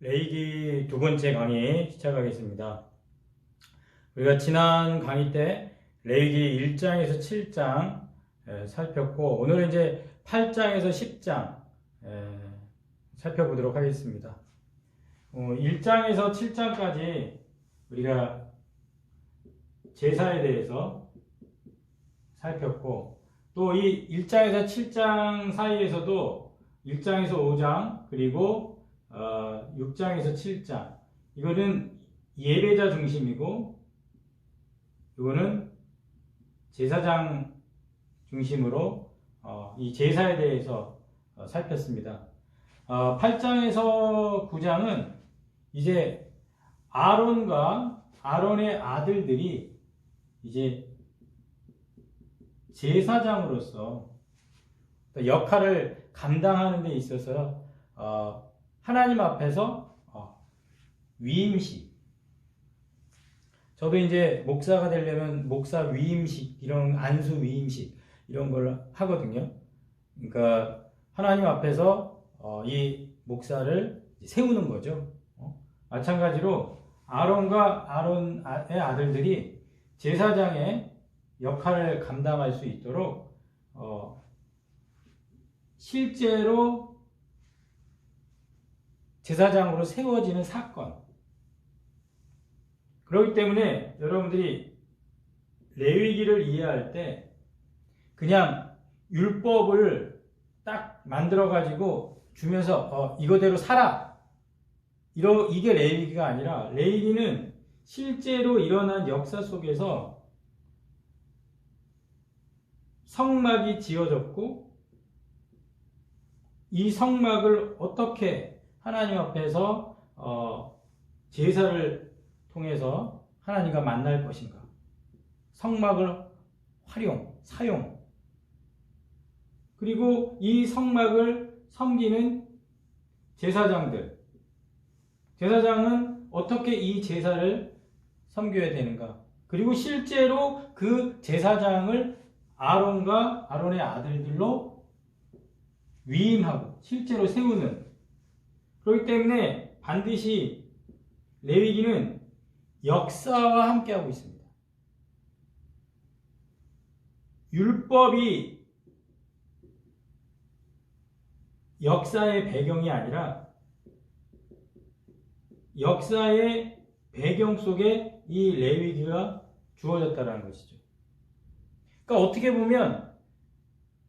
레이기 두 번째 강의 시작하겠습니다. 우리가 지난 강의 때 레이기 1장에서 7장 에, 살폈고 오늘은 이제 8장에서 10장 에, 살펴보도록 하겠습니다. 어, 1장에서 7장까지 우리가 제사에 대해서 살폈고 또 이 1장에서 7장 사이에서도 1장에서 5장 그리고 어, 6장에서 7장 이거는 예배자 중심이고 이거는 제사장 중심으로 어, 이 제사에 대해서 어, 살폈습니다. 어, 8장에서 9장은 이제 아론과 아론의 아들들이 이제 제사장으로서 역할을 감당하는 데 있어서 어, 하나님 앞에서 어, 위임식 저도 이제 목사가 되려면 목사 위임식 이런 안수 위임식 이런 걸 하거든요. 그러니까 하나님 앞에서 어, 이 목사를 세우는 거죠. 어? 마찬가지로 아론과 아론의 아들들이 제사장의 역할을 감당할 수 있도록 어, 실제로 제사장으로 세워지는 사건. 그렇기 때문에 여러분들이 레위기를 이해할 때 그냥 율법을 딱 만들어 가지고 주면서 어, 이거대로 살아. 이러 이게 레위기가 아니라 레위기는 실제로 일어난 역사 속에서 성막이 지어졌고 이 성막을 어떻게 하나님 앞에서 어, 제사를 통해서 하나님과 만날 것인가? 성막을 활용, 사용. 그리고 이 성막을 섬기는 제사장들. 제사장은 어떻게 이 제사를 섬겨야 되는가? 그리고 실제로 그 제사장을 아론과 아론의 아들들로 위임하고 실제로 세우는 그렇기 때문에 반드시 레위기는 역사와 함께하고 있습니다. 율법이 역사의 배경이 아니라 역사의 배경 속에 이 레위기가 주어졌다는 것이죠. 그러니까 어떻게 보면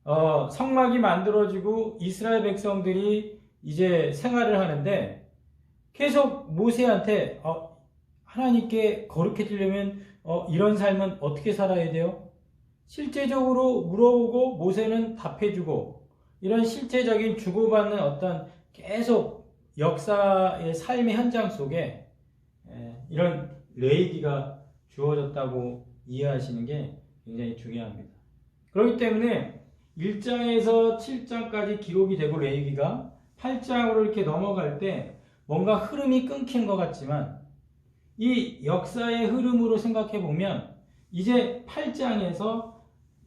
어, 성막이 만들어지고 이스라엘 백성들이 이제 생활을 하는데 계속 모세한테 어, 하나님께 거룩해지려면 어, 이런 삶은 어떻게 살아야 돼요? 실제적으로 물어보고 모세는 답해주고 이런 실제적인 주고받는 어떤 계속 역사의 삶의 현장 속에 에, 이런 레이기가 주어졌다고 이해하시는 게 굉장히 중요합니다. 그렇기 때문에 1장에서 7장까지 기록이 되고 레이기가 8장으로 이렇게 넘어갈 때 뭔가 흐름이 끊긴 것 같지만 이 역사의 흐름으로 생각해 보면 이제 8장에서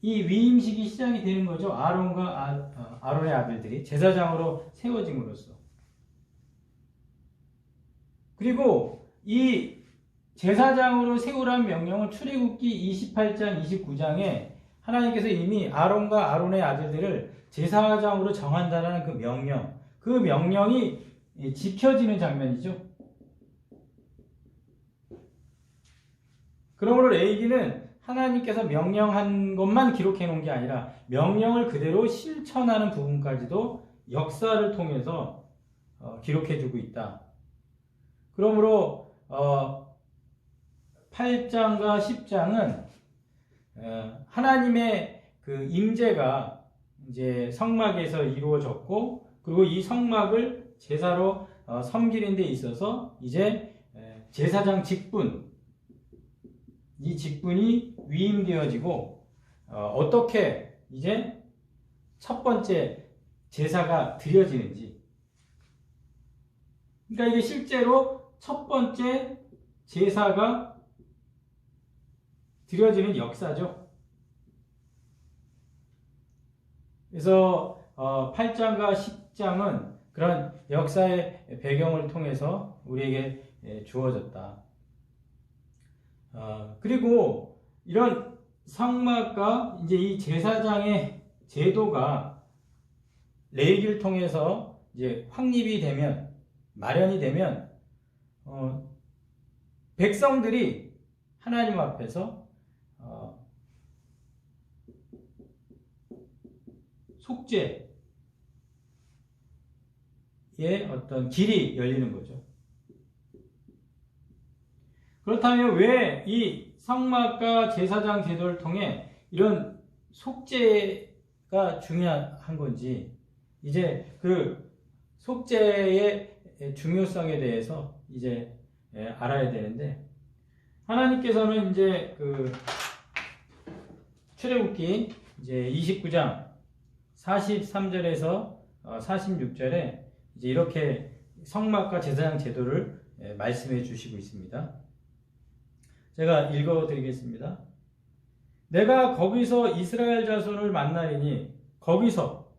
이 위임식이 시작이 되는 거죠. 아론과 아, 론의 아들들이 제사장으로 세워짐으로써. 그리고 이 제사장으로 세우라는 명령을 출애굽기 28장 29장에 하나님께서 이미 아론과 아론의 아들들을 제사장으로 정한다는 그 명령, 그 명령이 지켜지는 장면이죠. 그러므로 레이기는 하나님께서 명령한 것만 기록해 놓은 게 아니라 명령을 그대로 실천하는 부분까지도 역사를 통해서 어, 기록해 주고 있다. 그러므로 어, 8장과 10장은 어, 하나님의 그 임재가 이제 성막에서 이루어졌고 그리고 이 성막을 제사로 어, 섬기는 데 있어서 이제 제사장 직분 이 직분이 위임되어지고 어, 떻게 이제 첫 번째 제사가 드려지는지 그러니까 이게 실제로 첫 번째 제사가 드려지는 역사죠. 그래서 어, 8장과 10 장은 그런 역사의 배경을 통해서 우리에게 예, 주어졌다. 어, 그리고 이런 성막과 이제 이 제사장의 제도가 레위기를 통해서 이제 확립이 되면 마련이 되면 어, 백성들이 하나님 앞에서 어, 속죄의 어떤 길이 열리는 거죠. 그렇다면 왜 이 성막과 제사장 제도를 통해 이런 속죄가 중요한 건지 이제 그 속죄의 중요성에 대해서 이제 예, 알아야 되는데 하나님께서는 이제 그 출애굽기 이제 29장 43절에서 46절에 이제 이렇게 성막과 제사장 제도를 예, 말씀해 주시고 있습니다. 제가 읽어 드리겠습니다. 내가 거기서 이스라엘 자손을 만나리니 거기서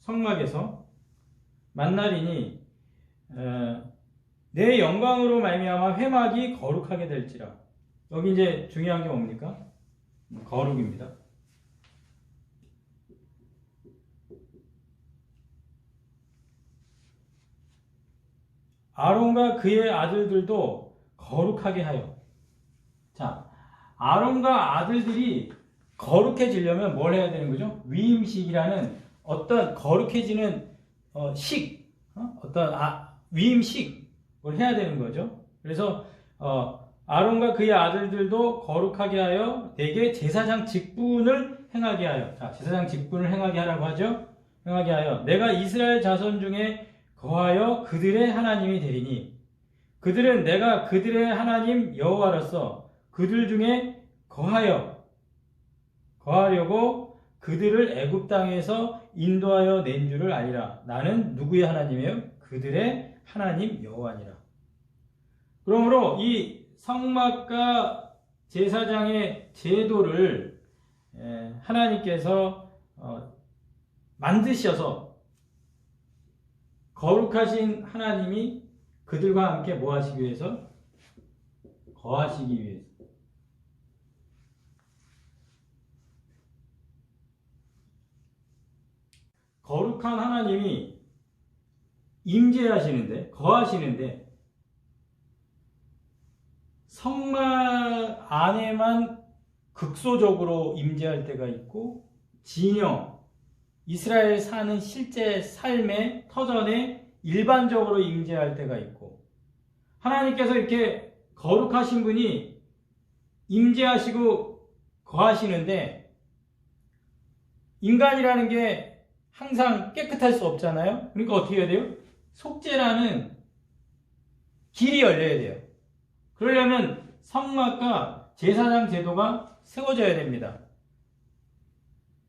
성막에서 만나리니 어, 내 영광으로 말미암아 회막이 거룩하게 될지라. 여기 이제 중요한 게 뭡니까? 거룩입니다. 아론과 그의 아들들도 거룩하게 하여. 자, 아론과 아들들이 거룩해지려면 뭘 해야 되는 거죠? 위임식이라는 어떤 거룩해지는 어, 식, 어? 떤 아, 위임식을 해야 되는 거죠. 그래서 어, 아론과 그의 아들들도 거룩하게 하여 대개 제사장 직분을 행하게 하여 자 제사장 직분을 행하게 하라고 하죠. 행하게 하여 내가 이스라엘 자손 중에 거하여 그들의 하나님이 되리니 그들은 내가 그들의 하나님 여호와로서 그들 중에 거하여 거하려고 그들을 애굽 땅에서 인도하여 낸 줄을 알리라. 나는 누구의 하나님이에요? 그들의 하나님 여호와니라. 그러므로 이 성막과 제사장의 제도를 하나님께서 어, 만드셔서 거룩하신 하나님이 그들과 함께 뭐 하시기 위해서? 거하시기 위해서. 거룩한 하나님이 임재하시는데, 거하시는데, 성막 안에만 극소적으로 임재할 때가 있고, 진영, 이스라엘 사는 실제 삶의 터전에 일반적으로 임재할 때가 있고, 하나님께서 이렇게 거룩하신 분이 임재하시고 거하시는데, 인간이라는 게 항상 깨끗할 수 없잖아요. 그러니까 어떻게 해야 돼요? 속죄라는 길이 열려야 돼요. 그러려면 성막과 제사장 제도가 세워져야 됩니다.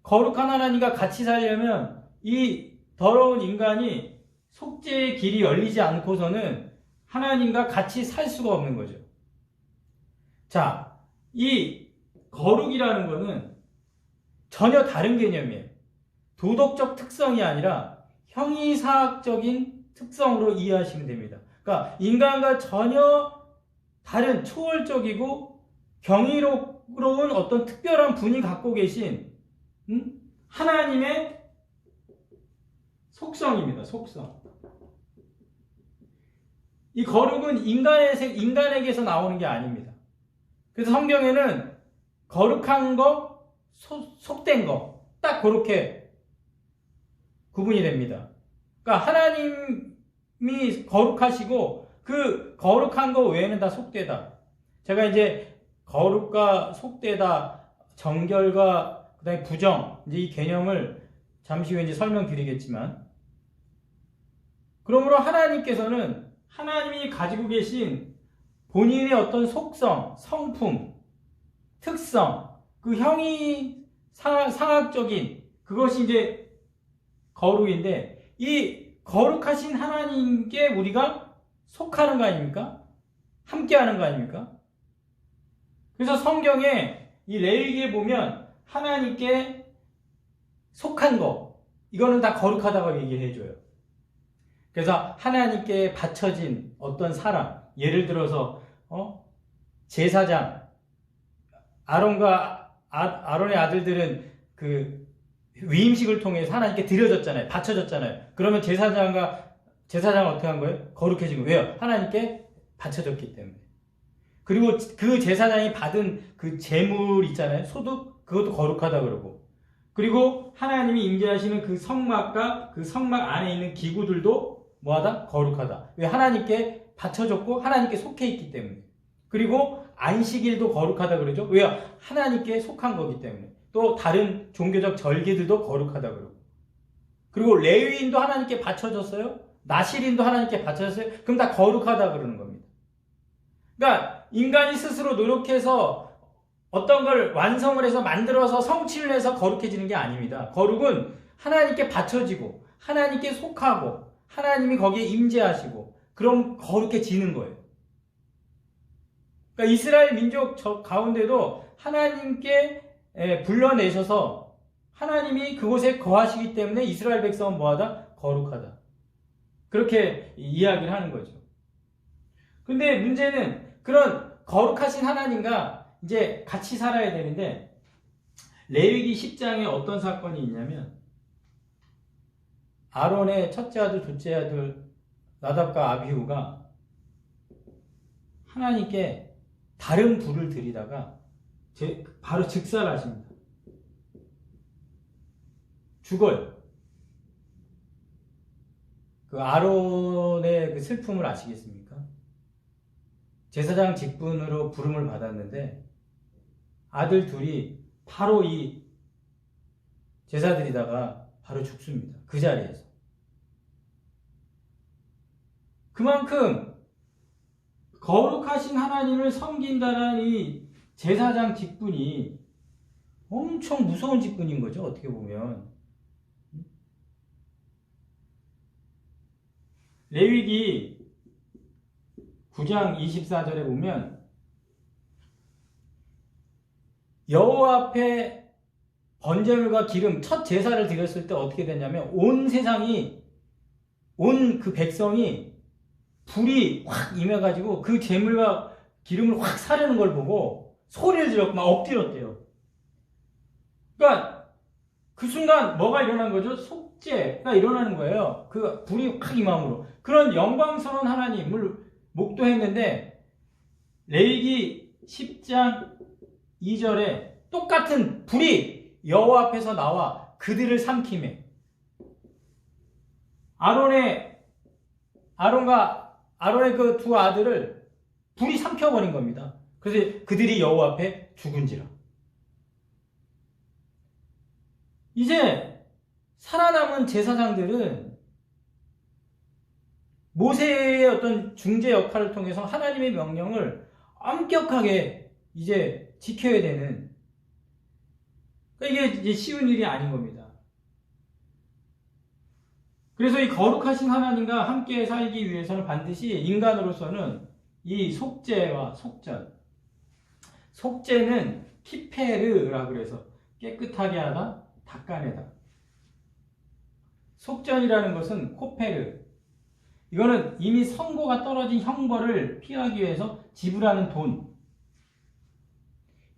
거룩한 하나님과 같이 살려면 이 더러운 인간이 속죄의 길이 열리지 않고서는 하나님과 같이 살 수가 없는 거죠. 자, 이 거룩이라는 것은 전혀 다른 개념이에요. 도덕적 특성이 아니라 형이사학적인 특성으로 이해하시면 됩니다. 그러니까 인간과 전혀 다른 초월적이고 경이로운 어떤 특별한 분이 갖고 계신 음? 하나님의 속성입니다. 속성. 이 거룩은 인간의, 인간에게서 나오는 게 아닙니다. 그래서 성경에는 거룩한 거, 소, 속된 거, 딱 그렇게 구분이 됩니다. 그러니까 하나님이 거룩하시고 그 거룩한 거 외에는 다 속되다. 제가 이제 거룩과 속되다, 정결과 그 다음에 부정 이제 이 개념을 잠시 후에 이제 설명드리겠지만 그러므로 하나님께서는 하나님이 가지고 계신 본인의 어떤 속성, 성품, 특성, 그 형이 상학적인 그것이 이제 거룩인데 이 거룩하신 하나님께 우리가 속하는 거 아닙니까? 함께 하는 거 아닙니까? 그래서 성경에 이 레위기에 보면 하나님께 속한 거 이거는 다 거룩하다고 얘기를 해줘요. 그래서 하나님께 바쳐진 어떤 사람, 예를 들어서 어? 제사장 아론과 아, 아론의 아들들은 그 위임식을 통해서 하나님께 드려졌잖아요. 바쳐졌잖아요. 그러면 제사장과 제사장은 어떻게 한 거예요? 거룩해진 거예요. 왜요? 하나님께 바쳐졌기 때문에. 그리고 그 제사장이 받은 그 재물 있잖아요. 소득 그것도 거룩하다 그러고. 그리고 하나님이 임재하시는 그 성막과 그 성막 안에 있는 기구들도 뭐하다? 거룩하다. 왜 하나님께 바쳐졌고 하나님께 속해 있기 때문에. 그리고 안식일도 거룩하다 그러죠. 왜요? 하나님께 속한 거기 때문에. 또 다른 종교적 절기들도 거룩하다 그러고. 그리고 레위인도 하나님께 바쳐졌어요. 나실인도 하나님께 바쳐졌어요. 그럼 다 거룩하다 그러는 겁니다. 그러니까 인간이 스스로 노력해서 어떤 걸 완성을 해서 만들어서 성취를 해서 거룩해지는 게 아닙니다. 거룩은 하나님께 바쳐지고 하나님께 속하고 하나님이 거기에 임재하시고 그럼 거룩해지는 거예요. 그러니까 이스라엘 민족 저 가운데도 하나님께 에, 불러내셔서 하나님이 그곳에 거하시기 때문에 이스라엘 백성은 뭐하다? 거룩하다. 그렇게 이야기를 하는 거죠. 근데 문제는 그런 거룩하신 하나님과 이제 같이 살아야 되는데 레위기 10장에 어떤 사건이 있냐면 아론의 첫째 아들, 둘째 아들 나답과 아비후가 하나님께 다른 불을 제, 바로 즉살하십니다. 죽어요. 그 아론의 그 슬픔을 아시겠습니까? 제사장 직분으로 부름을 받았는데 아들 둘이 바로 이 제사드리다가 바로 죽습니다. 그 자리에서. 그만큼 거룩하신 하나님을 섬긴다는 이 제사장 직분이 엄청 무서운 직분인 거죠. 어떻게 보면. 레위기 9장 24절에 보면 여호와 앞에 번제물과 기름 첫 제사를 드렸을 때 어떻게 됐냐면 온 세상이 온 그 백성이 불이 확 임해가지고 그 제물과 기름을 확 사르는 걸 보고 소리를 지르고 막 엎드렸대요. 그러니까 그 순간 뭐가 일어난 거죠? 속죄가 일어나는 거예요. 그 불이 확 임함으로. 그런 영광스러운 하나님을 목도했는데 레위기 10장 2절에 똑같은 불이 여호와 앞에서 나와 그들을 삼킴해. 아론의 아론과 아론의 그 두 아들을 불이 삼켜버린 겁니다. 그래서 그들이 여호와 앞에 죽은지라. 이제 살아남은 제사장들은 모세의 어떤 중재 역할을 통해서 하나님의 명령을 엄격하게 이제 지켜야 되는 그러니까 이게 이제 쉬운 일이 아닌 겁니다. 그래서 이 거룩하신 하나님과 함께 살기 위해서는 반드시 인간으로서는 이 속죄와 속전 속죄는 키페르라 그래서 깨끗하게 하다, 닦아내다. 속전이라는 것은 코페르. 이거는 이미 선고가 떨어진 형벌을 피하기 위해서 지불하는 돈.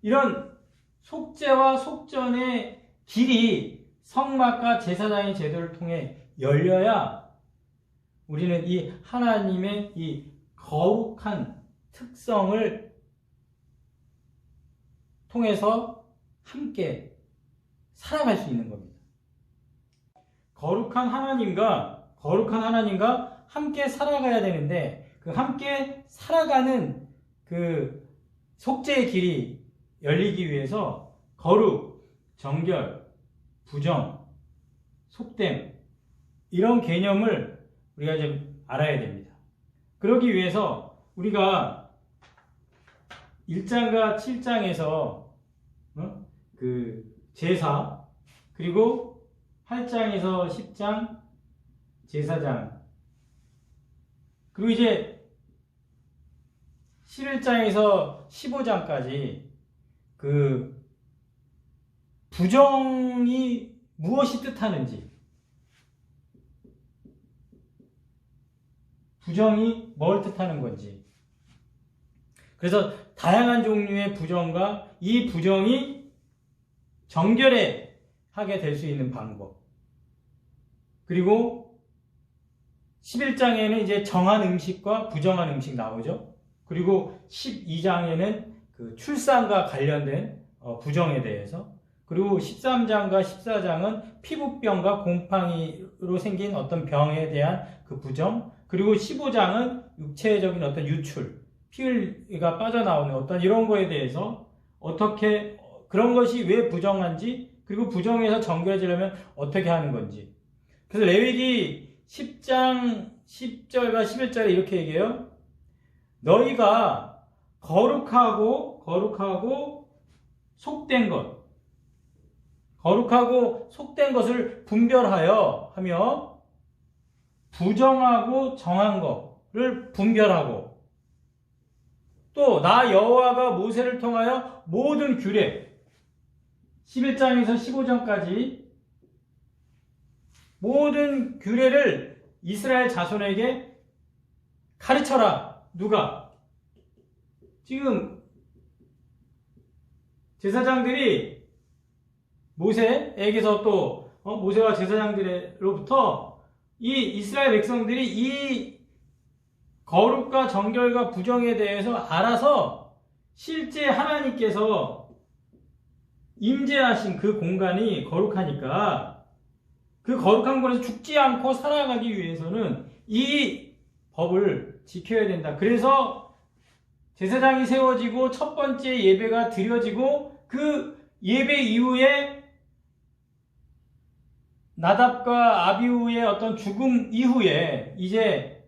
이런 속죄와 속전의 길이 성막과 제사장의 제도를 통해 열려야 우리는 이 하나님의 이 거룩한 특성을 통해서 함께 살아갈 수 있는 겁니다. 거룩한 하나님과 거룩한 하나님과 함께 살아가야 되는데 그 함께 살아가는 그 속죄의 길이 열리기 위해서 거룩, 정결, 부정, 속됨 이런 개념을 우리가 좀 알아야 됩니다. 그러기 위해서 우리가 1장과 7장에서 어? 그 제사 그리고 8장에서 10장 제사장 그리고 이제 11장에서 15장까지 그 부정이 무엇이 뜻하는지 부정이 뭘 뜻하는 건지. 그래서 다양한 종류의 부정과 이 부정이 정결해 하게 될 수 있는 방법. 그리고 11장에는 이제 정한 음식과 부정한 음식 나오죠. 그리고 12장에는 그 출산과 관련된 어, 부정에 대해서. 그리고 13장과 14장은 피부병과 곰팡이로 생긴 어떤 병에 대한 그 부정. 그리고 15장은 육체적인 어떤 유출 피가 빠져나오는 어떤 이런 거에 대해서 어떻게 그런 것이 왜 부정한지 그리고 부정에서 정결해지려면 어떻게 하는 건지. 그래서 레위기 10장 10절과 11절에 이렇게 얘기해요. 너희가 거룩하고 거룩하고 속된 것 거룩하고 속된 것을 분별하여 하며 부정하고 정한 것을 분별하고 또 나 여호와가 모세를 통하여 모든 규례 11장에서 15장까지 모든 규례를 이스라엘 자손에게 가르쳐라. 누가? 지금 제사장들이 모세에게서 또 어, 모세와 제사장들로부터 이 이스라엘 백성들이 이 거룩과 정결과 부정에 대해서 알아서 실제 하나님께서 임재하신 그 공간이 거룩하니까 그 거룩한 곳에서 죽지 않고 살아가기 위해서는 이 법을 지켜야 된다. 그래서 제사장이 세워지고 첫 번째 예배가 드려지고 그 예배 이후에 나답과 아비우의 어떤 죽음 이후에 이제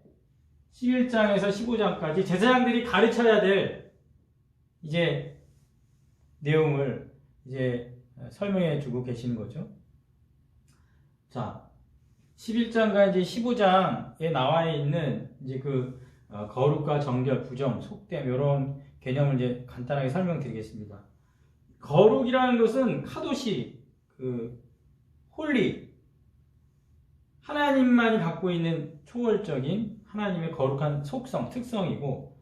11장에서 15장까지 제사장들이 가르쳐야 될 이제 내용을 이제 설명해 주고 계시는 거죠. 자, 11장과 이제 15장에 나와 있는 이제 그 어, 거룩과 정결, 부정, 속됨 이런 개념을 이제 간단하게 설명드리겠습니다. 거룩이라는 것은 카도시 그 홀리 하나님만이 갖고 있는 초월적인 하나님의 거룩한 속성, 특성이고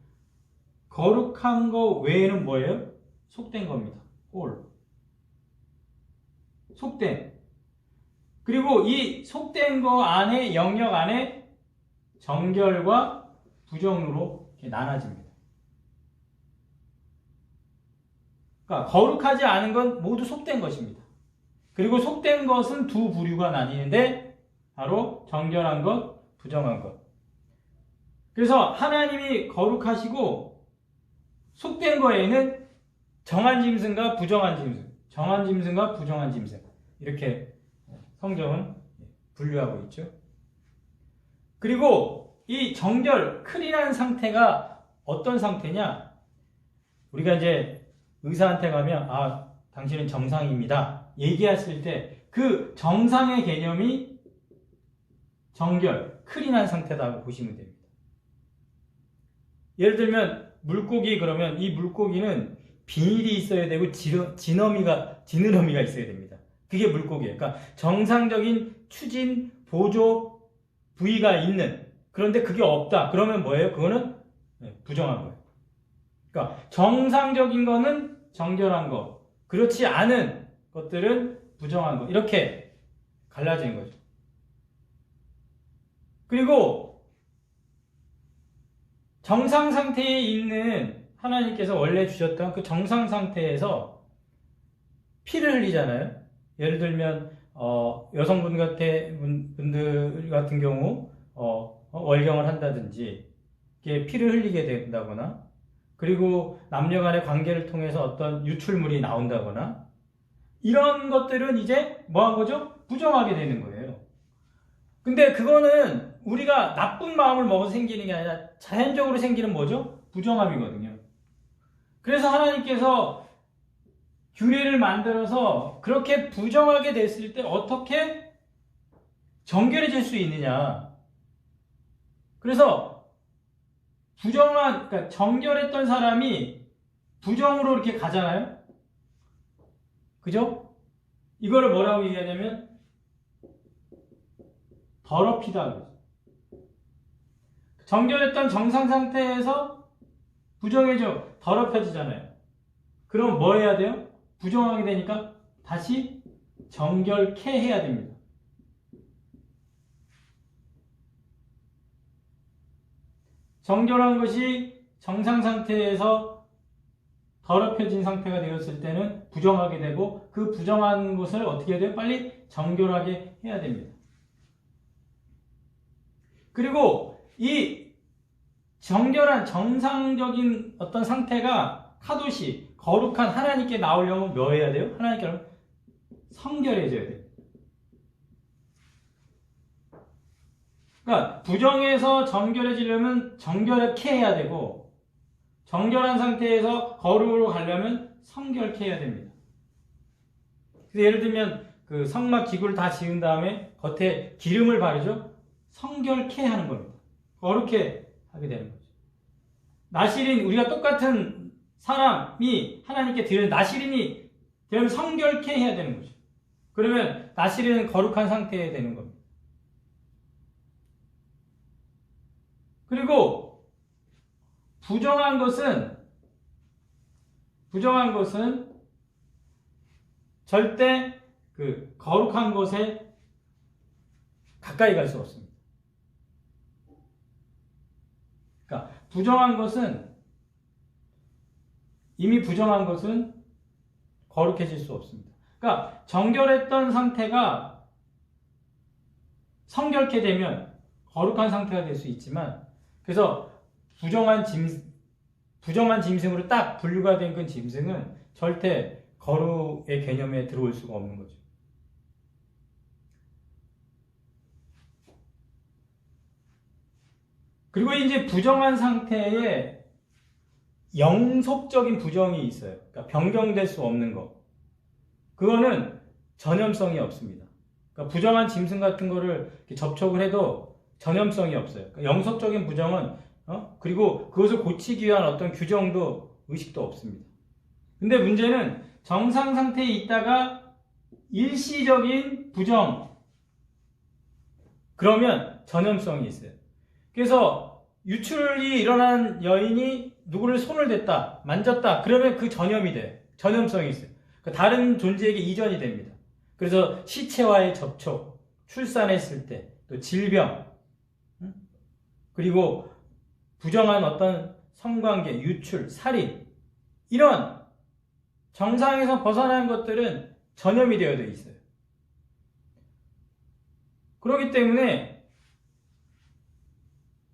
거룩한 거 외에는 뭐예요? 속된 겁니다. 홀. 속된. 그리고 이 속된 거 안에 영역 안에 정결과 부정으로 나눠집니다. 그러니까 거룩하지 않은 건 모두 속된 것입니다. 그리고 속된 것은 두 부류가 나뉘는데 바로 정결한 것, 부정한 것. 그래서 하나님이 거룩하시고 속된 거에는 정한 짐승과 부정한 짐승, 정한 짐승과 부정한 짐승 이렇게 성경은 분류하고 있죠. 그리고 이 정결, 클이라는 상태가 어떤 상태냐? 우리가 이제 의사한테 가면 아 당신은 정상입니다. 얘기했을 때 그 정상의 개념이 정결, 클린한 상태다고 보시면 됩니다. 예를 들면 물고기 그러면 이 물고기는 비닐이 있어야 되고 지너미가 지느러미가 있어야 됩니다. 그게 물고기예요. 그러니까 정상적인 추진 보조 부위가 있는 그런데 그게 없다. 그러면 뭐예요? 그거는 네, 부정한 거예요. 그러니까 정상적인 거는 정결한 거, 그렇지 않은 것들은 부정한 거. 이렇게 갈라지는 거죠. 그리고 정상 상태에 있는 하나님께서 원래 주셨던 그 정상 상태에서 피를 흘리잖아요. 예를 들면 어, 여성분 같은 분들 같은 경우 어, 월경을 한다든지 피를 흘리게 된다거나 그리고 남녀 간의 관계를 통해서 어떤 유출물이 나온다거나 이런 것들은 이제 뭐 한 거죠? 부정하게 되는 거예요. 근데 그거는 우리가 나쁜 마음을 먹어서 생기는 게 아니라 자연적으로 생기는 뭐죠? 부정함이거든요. 그래서 하나님께서 규례를 만들어서 그렇게 부정하게 됐을 때 어떻게 정결해질 수 있느냐. 그래서 부정한, 그러니까 정결했던 사람이 부정으로 이렇게 가잖아요? 그죠? 이거를 뭐라고 얘기하냐면 더럽히다. 정결했던 정상 상태에서 부정해져 더럽혀지잖아요. 그럼 뭐 해야 돼요? 부정하게 되니까 다시 정결케 해야 됩니다. 정결한 것이 정상 상태에서 더럽혀진 상태가 되었을 때는 부정하게 되고 그 부정한 것을 어떻게 해야 돼요? 빨리 정결하게 해야 됩니다. 그리고 이 정결한 정상적인 어떤 상태가 카도시 거룩한 하나님께 나오려면 뭐 해야 돼요? 하나님께 성결해져야 돼요. 그러니까 부정에서 정결해지려면 정결케 해야 되고 정결한 상태에서 거룩으로 가려면 성결케 해야 됩니다. 그래서 예를 들면 그 성막 기구를 다 지은 다음에 겉에 기름을 바르죠. 성결케 하는 겁니다. 거룩해 하게 되는 거죠. 나시린 우리가 똑같은 사람이 하나님께 드리는 나시린이 되면 성결케 해야 되는 거죠. 그러면 나시린은 거룩한 상태에 되는 겁니다. 그리고 부정한 것은 부정한 것은 절대 그 거룩한 것에 가까이 갈 수 없습니다. 그러니까 부정한 것은 이미 부정한 것은 거룩해질 수 없습니다. 그러니까 정결했던 상태가 성결케 되면 거룩한 상태가 될 수 있지만 그래서 부정한 짐 부정한 짐승으로 딱 분류가 된 그 짐승은 절대 거룩의 개념에 들어올 수가 없는 거죠. 그리고 이제 부정한 상태에 영속적인 부정이 있어요. 그러니까 변경될 수 없는 거. 그거는 전염성이 없습니다. 그러니까 부정한 짐승 같은 거를 접촉을 해도 전염성이 없어요. 그러니까 영속적인 부정은 어? 그리고 그것을 고치기 위한 어떤 규정도 의식도 없습니다. 근데 문제는 정상 상태에 있다가 일시적인 부정 그러면 전염성이 있어요. 그래서 유출이 일어난 여인이 누구를 손을 댔다, 만졌다, 그러면 그 전염이 돼. 전염성이 있어요. 그 다른 존재에게 이전이 됩니다. 그래서 시체와의 접촉, 출산했을 때, 또 질병, 그리고 부정한 어떤 성관계, 유출, 살인, 이런 정상에서 벗어난 것들은 전염이 되어 있어요. 그렇기 때문에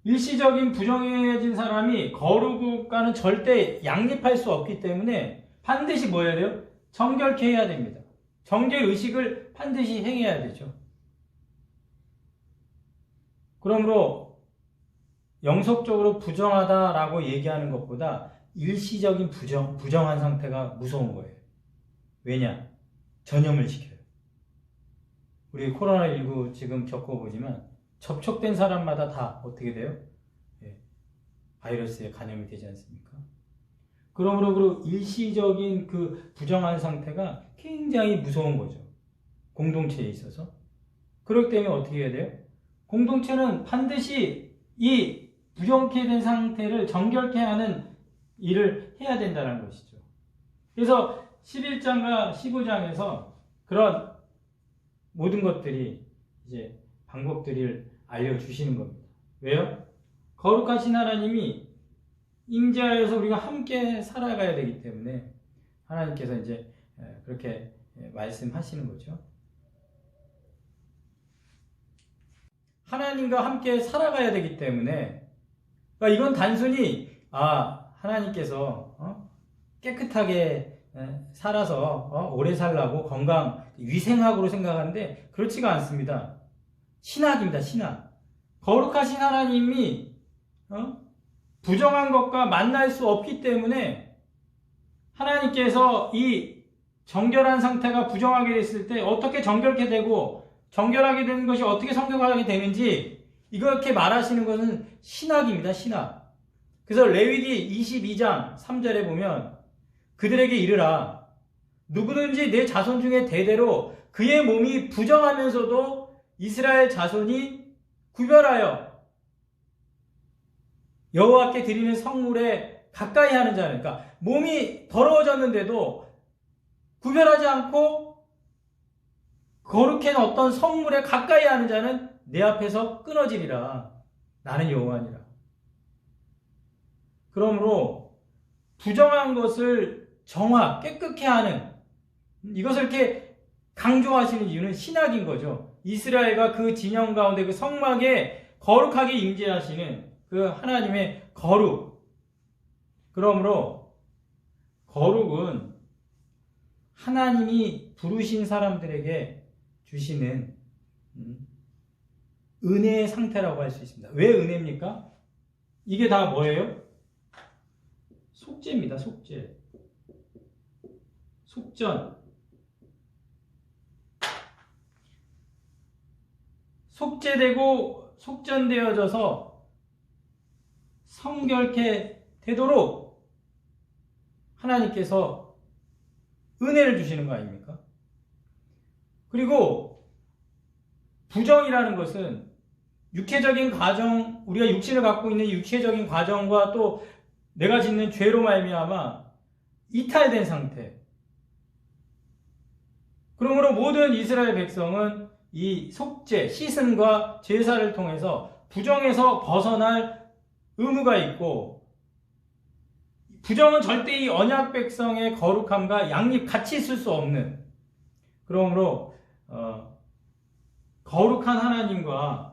일시적인 부정해진 사람이 거룩과는 절대 양립할 수 없기 때문에 반드시 뭐 해야 돼요? 정결케 해야 됩니다. 정결 의식을 반드시 행해야 되죠. 그러므로 영속적으로 부정하다라고 얘기하는 것보다 일시적인 부정, 부정한 상태가 무서운 거예요. 왜냐? 전염을 시켜요. 우리 코로나19 지금 겪어보지만 접촉된 사람마다 다 어떻게 돼요? 예, 바이러스에 감염이 되지 않습니까? 그러므로 그 일시적인 그 부정한 상태가 굉장히 무서운 거죠. 공동체에 있어서. 그렇기 때문에 어떻게 해야 돼요? 공동체는 반드시 이 부정케 된 상태를 정결케 하는 일을 해야 된다는 것이죠. 그래서 11장과 15장에서 그런 모든 것들이 이제 방법들을 알려주시는 겁니다. 왜요? 거룩하신 하나님이 임재하여서 우리가 함께 살아가야 되기 때문에 하나님께서 이제 그렇게 말씀하시는 거죠. 하나님과 함께 살아가야 되기 때문에 그러니까 이건 단순히 아 하나님께서 어? 깨끗하게 살아서 어? 오래 살라고 건강 위생학으로 생각하는데 그렇지가 않습니다. 신학입니다. 신학. 거룩하신 하나님이 어? 부정한 것과 만날 수 없기 때문에 하나님께서 이 정결한 상태가 부정하게 됐을 때 어떻게 정결케 되고 정결하게 되는 것이 어떻게 성경하게 되는지 이렇게 말하시는 것은 신학입니다. 신학. 그래서 레위기 22장 3절에 보면 그들에게 이르라 누구든지 내 자손 중에 대대로 그의 몸이 부정하면서도 이스라엘 자손이 구별하여 여호와께 드리는 성물에 가까이 하는 자는 그러니까 몸이 더러워졌는데도 구별하지 않고 거룩한 어떤 성물에 가까이 하는 자는 내 앞에서 끊어지리라. 나는 여호와니라. 그러므로 부정한 것을 정화, 깨끗게 하는 이것을 이렇게 강조하시는 이유는 신학인 거죠. 이스라엘과 그 진영 가운데 그 성막에 거룩하게 임재하시는 그 하나님의 거룩. 그러므로 거룩은 하나님이 부르신 사람들에게 주시는 음, 은혜의 상태라고 할 수 있습니다. 왜 은혜입니까? 이게 다 뭐예요? 속죄입니다. 속죄. 속전. 속죄되고 속전되어져서 성결케 되도록 하나님께서 은혜를 주시는 거 아닙니까? 그리고 부정이라는 것은 육체적인 과정, 우리가 육신을 갖고 있는 육체적인 과정과 또 내가 짓는 죄로 말미암아 이탈된 상태. 그러므로 모든 이스라엘 백성은 이 속죄, 시슴과 제사를 통해서 부정에서 벗어날 의무가 있고 부정은 절대 이 언약 백성의 거룩함과 양립 같이 있을 수 없는 그러므로 어, 거룩한 하나님과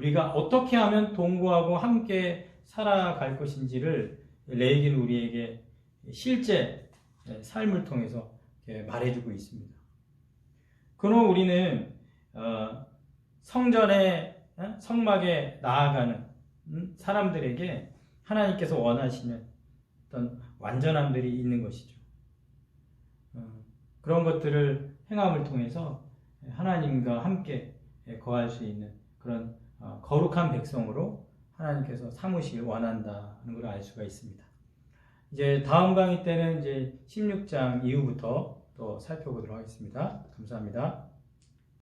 우리가 어떻게 하면 동거하고 함께 살아갈 것인지를 레이기는 우리에게 실제 삶을 통해서 말해주고 있습니다. 그럼 우리는 어, 성전에 어? 성막에 나아가는 음? 사람들에게 하나님께서 원하시는 어떤 완전함들이 있는 것이죠. 어, 그런 것들을 행함을 통해서 하나님과 함께 거할 수 있는 그런 어, 거룩한 백성으로 하나님께서 삼으시길 원한다는 걸 알 수가 있습니다. 이제 다음 강의 때는 이제 16장 이후부터 또 살펴보도록 하겠습니다. 감사합니다.